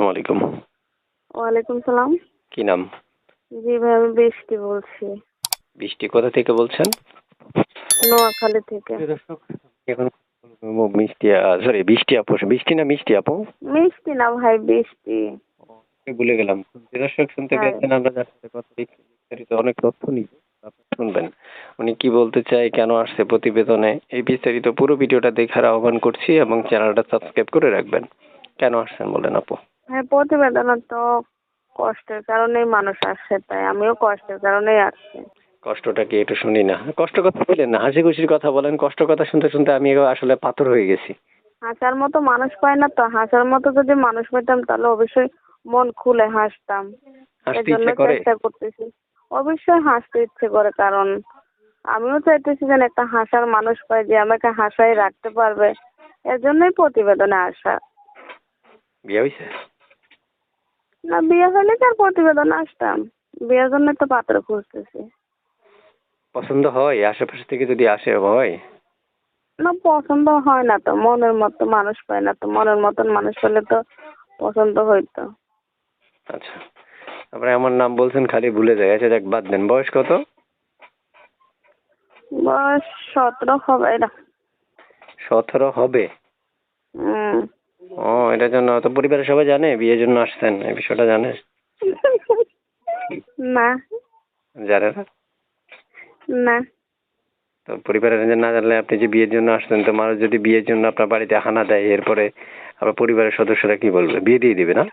ওয়ালাইকুম ওয়ালাইকুম সালাম। কি নাম? জি ভাই আমি বৃষ্টি বলছি। বৃষ্টি কোথা থেকে বলছেন? নোয়াখালী থেকে। এখন মিষ্টি সরি বৃষ্টি আপু বৃষ্টি না মিষ্টি আপু? মিষ্টি না ভাই বৃষ্টি। ভুলে গেলাম। দর্শক শুনতে। পেয়েছেন আমরা যার সাথে কথা বিস্তারিত অনেক তথ্য আপনারা শুনবেন। উনি কি বলতে চায় কেন আসছে প্রতিবেদনে এই বিস্তারিত পুরো ভিডিওটা দেখার আহ্বান করছি এবং চ্যানেলটা সাবস্ক্রাইব করে রাখবেন। কেন আসছেন বলেন আপু? হ্যাঁ প্রতিবেদন তো কষ্টের কারণেই মানুষ আসছে তাই আমিও কষ্টের কারণেই আসছি। কষ্টটা কি একটু শুনি না? কষ্ট কথা বলেন না হাসি খুশির কথা বলেন কষ্ট কথা শুনতে শুনতে আমি আসলে পাথর হয়ে গেছি। হাসার মতো মানুষ পাই না তো হাসার মতো যদি মানুষ পেতাম তাহলে অবশ্যই মন খুলে হাসতাম। হাসতে ইচ্ছে করে? চেষ্টা করতেছি। অবশ্যই হাসতে ইচ্ছে করে কারণ আমিও চাইতেছি যেন একটা হাসার মানুষ পাই যে আমাকে হাসাই রাখতে পারবে। এর জন্যই প্রতিবেদনে আসা। বিয়ে হয়েছে না বিয়ে হলে আর প্রতিবেদন আসতাম? বিয়ের জন্য তো পাত্র খুঁজতেছি। পছন্দ হয়? আশেপাশে থেকে যদি আসে হয়? না পছন্দ হয় না তো। মনের মতো মানুষ পায় না তো। মনের মতন মানুষ পেলে তো পছন্দ হইতো। আচ্ছা। তারপরে আমার নাম বলছেন খালি ভুলে যায়। আচ্ছা যাক বাদ দেন। বয়স কত? বয়স সতেরো হবে না। সতেরো হবে? হুম। ও এটার জন্য তো পরিবারের সবাই জানে বিয়ের জন্য আসছেন এই বিষয়টা জানে? না। জানে না? না। তো পরিবারের না জানলে আপনি যে বিয়ের জন্য আসছেন তো মানুষ যদি বিয়ের জন্য আপনার বাড়িতে হানা দেয় এরপরে আবার পরিবারের সদস্যরা কি বলবে? বিয়ে দিয়ে দিবে না?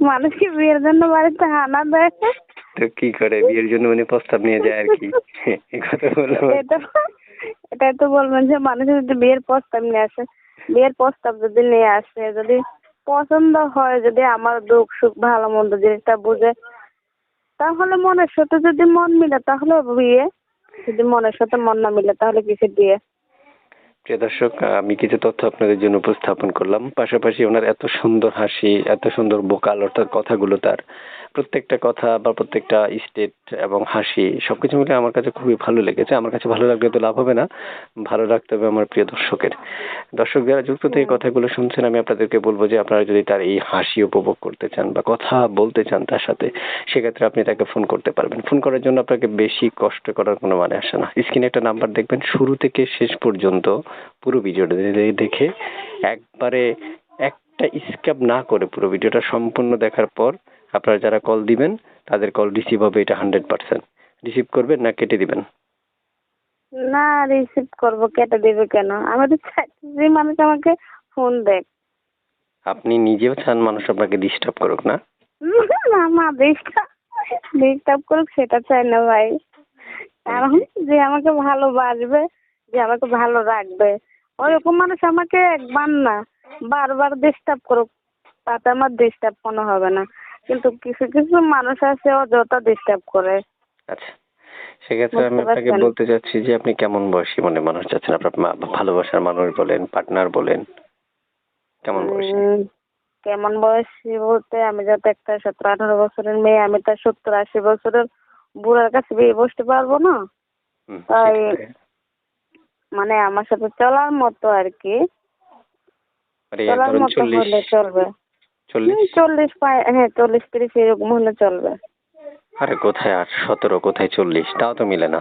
মানুষকে বিয়ের জন্য বাড়িতে হানা দেয়। তো কি করে? বিয়ের জন্য মানে প্রস্তাব নিয়ে যায় আর কি। কথা বলব এটা এটাই তো বলবেন যে মানুষ যদি বিয়ের প্রস্তাব নিয়ে আসে, বিয়ের প্রস্তাব যদি নিয়ে আসে, যদি পছন্দ হয়, যদি আমার দুঃখ সুখ ভালো মন্দ জিনিসটা বুঝে, তাহলে মনের সাথে যদি মন মিলে তাহলে বিয়ে। যদি মনের সাথে মন না মিলে, তাহলে কিসের বিয়ে? প্রিয় দর্শক, আমি কিছু তথ্য আপনাদের জন্য উপস্থাপন করলাম। পাশাপাশি ওনার এত সুন্দর হাসি, এত সুন্দর বোকাল, অর্থাৎ কথাগুলো তার। প্রত্যেকটা কথা বা প্রত্যেকটা স্টেট এবং হাসি সবকিছু মিলে আমার কাছে খুবই ভালো লেগেছে। আমার কাছে ভালো লাগলে তো লাভ হবে না ভালো রাখতে হবে আমার প্রিয় দর্শকের। দর্শক যারা যুক্ত থেকে কথাগুলো শুনছেন আমি আপনাদেরকে বলব যে আপনারা যদি তার এই হাসি উপভোগ করতে চান বা কথা বলতে চান তার সাথে সেক্ষেত্রে আপনি তাকে ফোন করতে পারবেন। ফোন করার জন্য আপনাকে বেশি কষ্ট করার কোনো মানে আসে না। স্ক্রিনে একটা নাম্বার দেখবেন শুরু থেকে শেষ পর্যন্ত পুরো ভিডিওটা দেখে একবারে একটা স্ক্যাপ না করে পুরো ভিডিওটা সম্পূর্ণ দেখার পর আপনারা যারা কল দিবেন তাদের কল রিসিভ হবে এটা হান্ড্রেড পার্সেন্ট রিসিভ করবেন না কেটে দিবেন? না রিসিভ করব কেটে দেবে কেন? আমি তো চাইছি মানুষ আমাকে ফোন দেখ আপনি নিজেও চান মানুষ আপনাকে ডিস্টার্ব করুক না। না মা ডিস্টার্ব ডিস্টার্ব করুক সেটা চাই না ভাই। কারণ যে আমাকে ভালোবাসবে যে আমাকে ভালো রাখবে ওরকম মানুষ আমাকে একবার না বারবার ডিস্টার্ব করুক। তাতে আমার ডিস্টার্ব কোনো হবে না। কিন্তু কিছু কিছু মানুষ আছে অযথা ডিস্টার্ব করে। আচ্ছা সেক্ষেত্রে আমি আপনাকে বলতে চাচ্ছি যে আপনি কেমন বয়সী মনে মানুষ চাচ্ছেন? আপনার ভালোবাসার মানুষ বলেন পার্টনার বলেন কেমন বয়সী? কেমন বয়সী বলতে আমি যাতে একটা সতেরো আঠারো বছরের মেয়ে আমি তো সত্তর আশি বছরের বুড়ার কাছে বিয়ে বসতে পারব না? তাই মানে আমার সাথে চলার মতো আর কি। মানে চলার মতো হলে চলবে। চল্লিশ। চল্লিশ পায় হ্যাঁ চল্লিশ তিরিশ এরকম হলে চলবে। আরে কোথায় আট সতেরো কোথায় চল্লিশ? তাও তো মিলে না।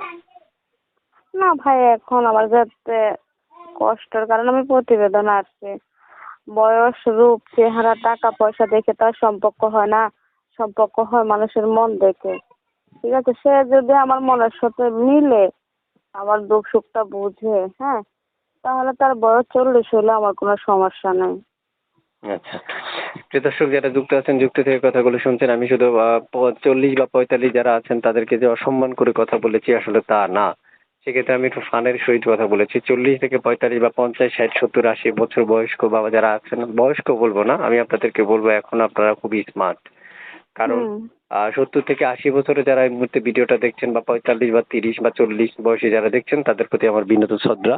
না ভাই এখন আমার যাতে কষ্টের কারণে আমি প্রতিবেদন আসছি বয়স রূপ চেহারা টাকা পয়সা দেখে তার সম্পর্ক হয় না। সম্পর্ক হয় মানুষের মন দেখে। ঠিক আছে সে যদি আমার মনের সাথে মিলে আমার দুঃখ সুখটা বুঝে হ্যাঁ তাহলে তার বয়স চল্লিশ হলে আমার কোনো সমস্যা নেই। আচ্ছা। প্রিয় দর্শক যারা যুক্ত আছেন যুক্ত থেকে কথাগুলো শুনছেন আমি শুধু চল্লিশ বা পঁয়তাল্লিশ যারা আছেন তাদেরকে যে অসম্মান করে কথা বলেছি আসলে তা না। সেক্ষেত্রে আমি একটু ফানের সহিত কথা বলেছি। চল্লিশ থেকে পঁয়তাল্লিশ বা পঞ্চাশ ষাট সত্তর আশি বছর বয়স্ক বাবা যারা আছেন বয়স্ক বলব না আমি আপনাদেরকে বলব এখন আপনারা খুবই স্মার্ট কারণ আহ, সত্তর থেকে আশি বছরে যারা এই মুহূর্তে ভিডিওটা দেখছেন বা পঁয়তাল্লিশ বা তিরিশ বা চল্লিশ বয়সে যারা দেখছেন তাদের প্রতি আমার বিনত শ্রদ্ধা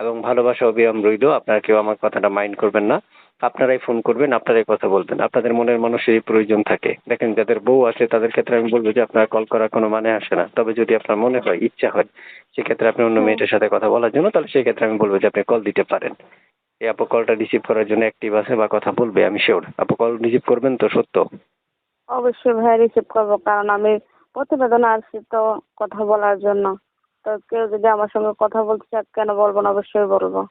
এবং ভালোবাসা অবিরাম রইল। আপনারা কেউ আমার কথাটা মাইন্ড করবেন না। আপনারাই ফোন করবেন, আপনারাই কথা বলবেন। আপনাদের মনের মানুষেরই প্রয়োজন থাকে। দেখেন, যাদের বউ আছে, তাদের ক্ষেত্রে আমি বলব যে, আপনারা কল করার কোনো মানে আসে না। তবে যদি আপনার মনে হয়, ইচ্ছা হয়, সেক্ষেত্রে আপনি অন্য। মেয়েটার সাথে কথা বলার জন্য, তাহলে সেক্ষেত্রে আমি বলব যে, আপনি কল দিতে পারেন। এই আপু কলটা রিসিভ করার জন্য অ্যাক্টিভ আছে বা কথা বলবে, আমি শিওর আপু কল রিসিভ করবেন তো, সত্য? অবশ্যই ভাই রিসিভ করব, কারণ আমি প্রতিবেদন আসছি তো কথা বলার জন্য। তো কেউ যদি আমার সঙ্গে কথা বলতে চায়, কেন বলব না? অবশ্যই বলব।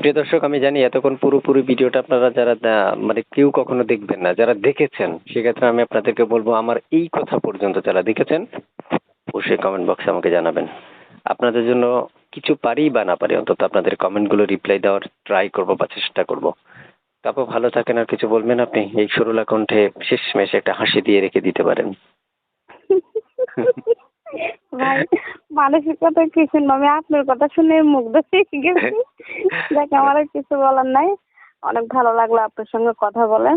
প্রিয় দর্শক, আমি জানি এতক্ষণ পুরোপুরি ভিডিওটা আপনারা যারা মানে কেউ কখনো দেখবেন না, যারা দেখেছেন, সেক্ষেত্রে আমি আপনাদেরকে বলব আমার এই কথা পর্যন্ত যারা দেখেছেন, অবশ্যই কমেন্ট বক্সে আমাকে জানাবেন। আপনাদের জন্য কিছু পারি বা না পারি, অন্তত আপনাদের কমেন্টগুলো রিপ্লাই দেওয়ার ট্রাই করব বা চেষ্টা করব। তারপর ভালো থাকেন, আর কিছু বলবেন আপনি? এই সরলা কণ্ঠে শেষ মেশে একটা হাসি দিয়ে রেখে দিতে পারেন। ভাই মানুষের কথা কি শুনব আমি আপনার কথা শুনে মুগ্ধ হয়ে গেছি। দেখ আমার কিছু বলার নাই। অনেক ভালো লাগল আপনার সঙ্গে কথা বলে।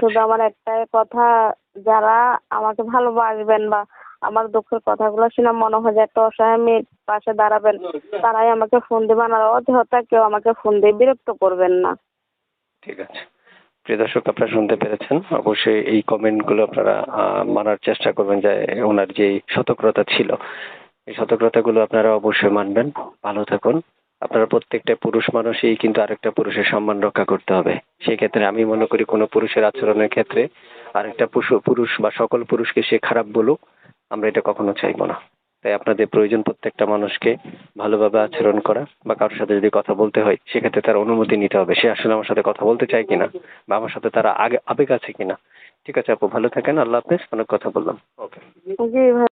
শুধু আমার একটাই কথা যারা আমাকে ভালোবাসবেন বা আমার দুঃখের কথাগুলো শুনে মনে হয় যে একটা অসহায় মেয়ের পাশে দাঁড়াবেন তারাই আমাকে ফোন দেবেন আর অযথা কেউ আমাকে ফোন দিয়ে বিরক্ত করবেন না। ঠিক আছে। প্রিয় দর্শক, আপনারা শুনতে পেরেছেন। অবশ্যই এই কমেন্টগুলো আপনারা মানার চেষ্টা করবেন যে ওনার যে সতর্কতা ছিল, এই সতর্কতাগুলো আপনারা অবশ্যই মানবেন। ভালো থাকুন। আপনারা প্রত্যেকটা পুরুষ মানুষই কিন্তু আরেকটা পুরুষের সম্মান রক্ষা করতে হবে। সেই ক্ষেত্রে আমি মনে করি কোনো পুরুষের আচরণের ক্ষেত্রে আরেকটা পুরুষ- পুরুষ বা সকল পুরুষকে সে খারাপ বলুক, আমরা এটা কখনো চাইব না। তাই আপনাদের প্রয়োজন প্রত্যেকটা মানুষকে ভালোভাবে আচরণ করা বা কারোর সাথে যদি কথা বলতে হয়, সেক্ষেত্রে তার অনুমতি নিতে হবে। সে আসলে আমার সাথে কথা বলতে চায় কিনা বা আমার সাথে তারা আগে আবেগ আছে কিনা। ঠিক আছে আপু, ভালো থাকেন, আল্লাহ হাফেজ, অনেক কথা বললাম। ওকে